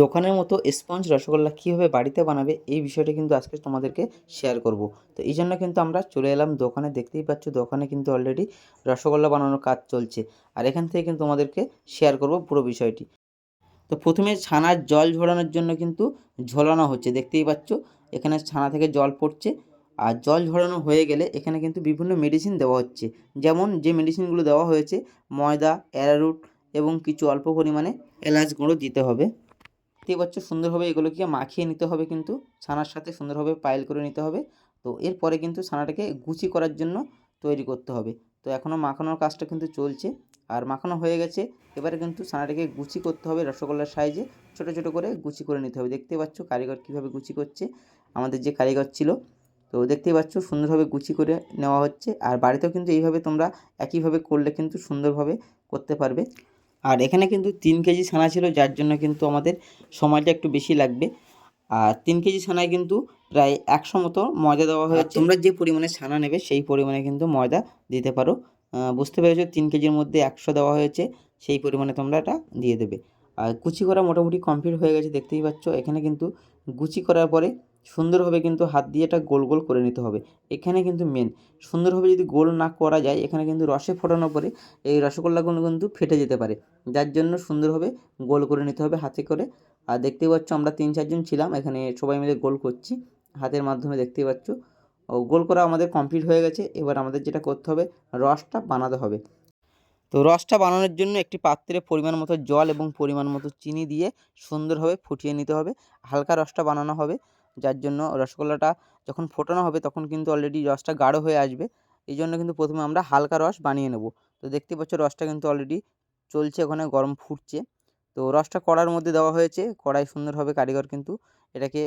দোকানের মতো স্পঞ্জ রসগোল্লা কীভাবে বাড়িতে বানাবে, এই বিষয়টা কিন্তু আজকে তোমাদেরকে শেয়ার করব। তো এই জন্য কিন্তু আমরা চলে এলাম দোকানে, দেখতেই পাচ্ছ দোকানে কিন্তু অলরেডি রসগোল্লা বানানোর কাজ চলছে। আর এখান থেকে কিন্তু তোমাদেরকে শেয়ার করব পুরো বিষয়টি। তো প্রথমে ছানার জল ঝরানোর জন্য কিন্তু ঝোলানো হচ্ছে, দেখতেই পাচ্ছ এখানে ছানা থেকে জল পড়ছে। আর জল ঝরানো হয়ে গেলে এখানে কিন্তু বিভিন্ন মেডিসিন দেওয়া হচ্ছে। যেমন যে মেডিসিনগুলো দেওয়া হয়েছে, ময়দা অ্যারারুট এবং কিছু অল্প পরিমাণে এলাচ গুঁড়ো দিতে হবে। দেখতেই পাচ্ছ সুন্দরভাবে এগুলোকে মাখিয়ে নিতে হবে কিন্তু, ছানার সাথে সুন্দরভাবে পাইল করে নিতে হবে। তো এরপরে কিন্তু ছানাটাকে গুচি করার জন্য তৈরি করতে হবে। তো এখনও মাখানোর কাজটা কিন্তু চলছে। আর মাখানো হয়ে গেছে, এবারে কিন্তু ছানাটাকে গুচি করতে হবে রসগোল্লার সাইজে। ছোট ছোট করে গুচি করে নিতে হবে। দেখতে পাচ্ছ কারিগর কীভাবে গুচি করছে, আমাদের যে কারিগর ছিল। তো দেখতেই পাচ্ছ সুন্দরভাবে গুচি করে নেওয়া হচ্ছে। আর বাড়িতেও কিন্তু এইভাবে তোমরা একইভাবে করলে কিন্তু সুন্দরভাবে করতে পারবে। আর এখানে কিন্তু তিন কেজি ছানা ছিল যার জন্য কিন্তু আমাদের সময়টা একটু বেশি লাগবে। আর তিন কেজি ছানায় কিন্তু প্রায় একশো মতো ময়দা দেওয়া হয়েছে। তোমরা যে পরিমাণে ছানা নেবে সেই পরিমাণে কিন্তু ময়দা দিতে পারো। বুঝতে পেরেছ? তিন কেজির মধ্যে একশো দেওয়া হয়েছে সেই পরিমাণে তোমরা এটা দিয়ে দেবে। আর কুচি করা মোটামুটি কমপ্লিট হয়ে গেছে দেখতেই পাচ্ছ। এখানে কিন্তু গুচি করার পরে সুন্দরভাবে কিন্তু হাত দিয়ে এটা গোল গোল করে নিতে হবে। এখানে কিন্তু মেন সুন্দরভাবে যদি গোল না করা যায়, এখানে কিন্তু রসে ফোটানোর পরে এই রসগোল্লাগুলো কিন্তু ফেটে যেতে পারে। যার জন্য সুন্দরভাবে গোল করে নিতে হবে হাতে করে। আর দেখতেই পাচ্ছ আমরা তিন চারজন ছিলাম, এখানে সবাই মিলে গোল করছি। হাতের মাধ্যমে দেখতেই পাচ্ছ। গোল করা আমাদের কমপ্লিট হয়ে গেছে। এবার আমাদের যেটা করতে হবে, রসটা বানাতে হবে। তো রসটা বানানোর জন্য একটি পাত্রে পরিমাণ মতো জল এবং পরিমাণ মতো চিনি দিয়ে সুন্দরভাবে ফুটিয়ে নিতে হবে। হালকা রসটা বানানো হবে। যার জন্য রসগোল্লাটা যখন ফোটানো হবে তখন কিন্তু অলরেডি রসটা গাঢ় হয়ে আসবে। এই জন্য কিন্তু প্রথমে আমরা হালকা রস বানিয়ে নেব। তো দেখতে পাচ্ছ রসটা কিন্তু অলরেডি চলছে, ওখানে গরম ফুটছে। তো রসটা কড়ার মধ্যে দেওয়া হয়েছে। কড়াই সুন্দরভাবে কারিগর কিন্তু এটাকে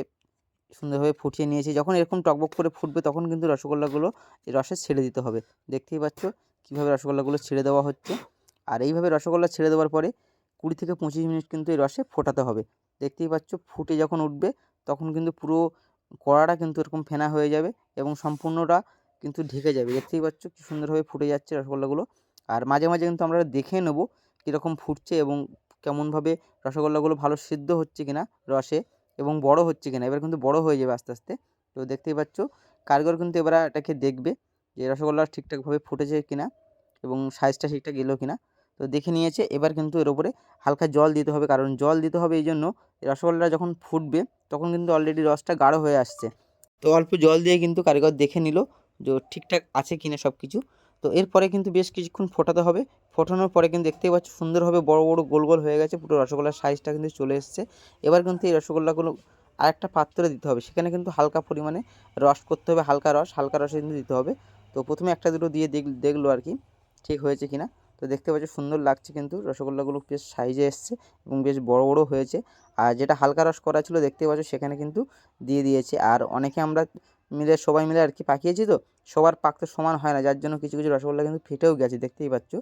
সুন্দরভাবে ফুটিয়ে নিয়েছে। যখন এরকম টকবক করে ফুটবে তখন কিন্তু রসগোল্লাগুলো এই রসে ছেড়ে দিতে হবে। দেখতেই পাচ্ছ কীভাবে রসগোল্লাগুলো ছেড়ে দেওয়া হচ্ছে। আর এইভাবে রসগোল্লা ছেড়ে দেওয়ার পরে কুড়ি থেকে পঁচিশ মিনিট কিন্তু এই রসে ফোটাতে হবে। দেখতেই পাচ্ছ ফুটে যখন উঠবে তখন কিন্তু পুরো কড়াটা কিন্তু এরকম ফেনা হয়ে যাবে এবং সম্পূর্ণটা কিন্তু ঢেকে যাবে। দেখতেই পাচ্ছ কি সুন্দরভাবে ফুটে যাচ্ছে রসগোল্লাগুলো। আর মাঝে মাঝে কিন্তু আমরা দেখে নেব কীরকম ফুটছে এবং কেমনভাবে রসগোল্লাগুলো ভালো সিদ্ধ হচ্ছে কিনা রসে এবং বড় হচ্ছে কিনা। এবার কিন্তু বড় হয়ে যাবে আস্তে আস্তে। তো দেখতেই পাচ্ছ কারিগর কিন্তু এবার এটাকে দেখবে যে রসগোল্লা ঠিকঠাকভাবে ফুটেছে কিনা এবং সাইজটা ঠিকঠাক এলো কিনা। তো দেখে নিয়েছে। এবার কিন্তু এর উপরে হালকা জল দিতে হবে। কারণ জল দিতে হবে এই জন্য এই রসগোল্লাটা যখন ফুটবে, তখন কিন্তু অলরেডি রসটা গাঢ় হয়ে আসছে। তো অল্প জল দিয়ে কিন্তু কারিগর দেখে নিল যে ঠিকঠাক আছে কিনা সব কিছু তো এরপরে কিন্তু বেশ কিছুক্ষণ ফোটাতে হবে। ফোটানোর পরে কিন্তু দেখতেই পাচ্ছ সুন্দরভাবে বড় বড়, গোল গোল হয়ে গেছে। পুরো রসগোল্লার সাইজটা কিন্তু চলে এসছে। এবার কিন্তু এই রসগোল্লাগুলো আরেকটা পাত্রে দিতে হবে। সেখানে কিন্তু হালকা পরিমাণে রস করতে হবে। হালকা রস, হালকা রসে কিন্তু দিতে হবে। তো প্রথমে একটা দুটো দিয়ে দেখ, দেখল আর কি, ঠিক হয়েছে কিনা। তো দেখতে পাচ্ছ সুন্দর লাগছে কিন্তু রসগোল্লাগুলো বেশ সাইজে এসছে এবং বেশ বড় বড় হয়েছে। আর যেটা হালকা রস করা ছিল দেখতে পাচ্ছ সেখানে কিন্তু দিয়ে দিয়েছে। আর অনেকে আমরা মিলে, সবাই মিলে আর কি পাকিয়েছি তো, সবার পাক তো সমান হয় না, যার জন্য কিছু কিছু রসগোল্লা কিন্তু ফেটেও গেছে, দেখতেই পাচ্ছ।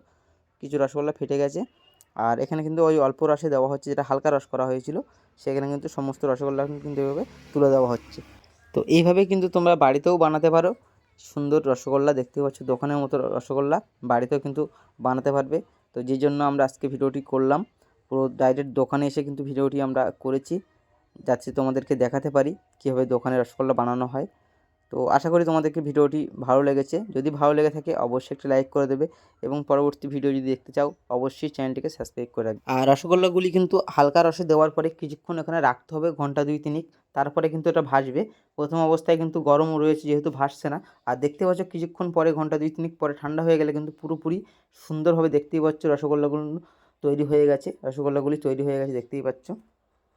কিছু রসগোল্লা ফেটে গেছে। আর এখানে কিন্তু ওই অল্প রসে দেওয়া হচ্ছে, যেটা হালকা রস করা হয়েছিল, সেখানে কিন্তু সমস্ত রসগোল্লা কিন্তু এভাবে তুলে দেওয়া হচ্ছে। তো এইভাবে কিন্তু তোমরা বাড়িতেও বানাতে পারো। সুন্দর রসগোল্লা দেখতে পাচ্ছ, দোকানের মতো রসগোল্লা, বাড়িতেও কিন্তু বানাতে পারবে। তো যে জন্য আমরা আজকে ভিডিওটি করলাম, পুরো ডাইরেক্ট দোকানে এসে কিন্তু ভিডিওটি আমরা করেছি যাচ্ছে তোমাদেরকে দেখাতে পারি কীভাবে দোকানে রসগোল্লা বানানো হয়। তো আশা করি তোমাদেরকে ভিডিওটি ভালো লেগেছে। যদি ভালো লেগে থাকে, অবশ্যই একটা লাইক করে দেবে এবং পরবর্তী ভিডিও যদি দেখতে চাও, অবশ্যই চ্যানেলটিকে সাবস্ক্রাইব করে রাখবে। আর রসগোল্লাগুলি কিন্তু হালকা রসে দেওয়ার পরে কিছুক্ষণ এখানে রাখতে হবে, ঘণ্টা দুই তিনিক। তারপরে কিন্তু এটা ভাসবে। প্রথম অবস্থায় কিন্তু গরম রয়েছে যেহেতু ভাসছে না। আর দেখতে পাচ্ছ কিছুক্ষণ পরে, ঘণ্টা দুই তিনিক পরে ঠান্ডা হয়ে গেলে কিন্তু পুরোপুরি সুন্দরভাবে দেখতেই পাচ্ছ রসগোল্লাগুলো তৈরি হয়ে গেছে। রসগোল্লাগুলি তৈরি হয়ে গেছে, দেখতেই পাচ্ছ।